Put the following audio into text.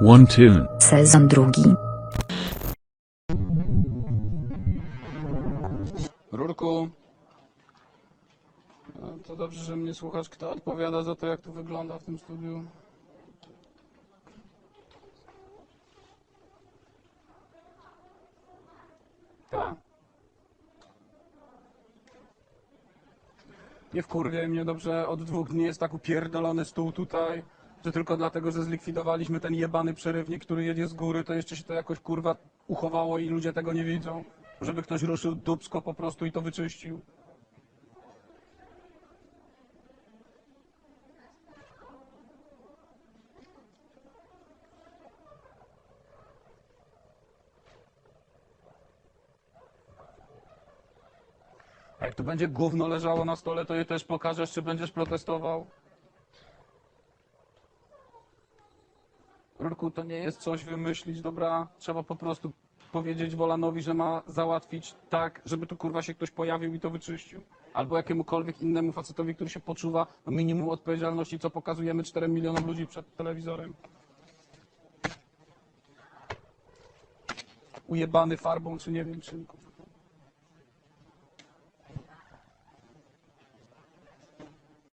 One tune. Sezon drugi. Rurku. No, to dobrze, że mnie słuchasz. Kto odpowiada za to, jak to wygląda w tym studiu? Tak. Nie wkurwiaj mnie dobrze, od dwóch dni jest tak upierdolony stół tutaj, że tylko dlatego, że zlikwidowaliśmy ten jebany przerywnik, który jedzie z góry, to jeszcze się to jakoś kurwa uchowało i ludzie tego nie widzą. Żeby ktoś ruszył dubsko po prostu i to wyczyścił. Jak tu będzie gówno leżało na stole, to je też pokażesz, czy będziesz protestował? Rurku, to nie jest coś wymyślić, dobra? Trzeba po prostu powiedzieć Wolanowi, że ma załatwić tak, żeby tu kurwa się ktoś pojawił i to wyczyścił. Albo jakiemukolwiek innemu facetowi, który się poczuwa minimum odpowiedzialności, co pokazujemy 4 milionom ludzi przed telewizorem. Ujebany farbą, czy nie wiem czym.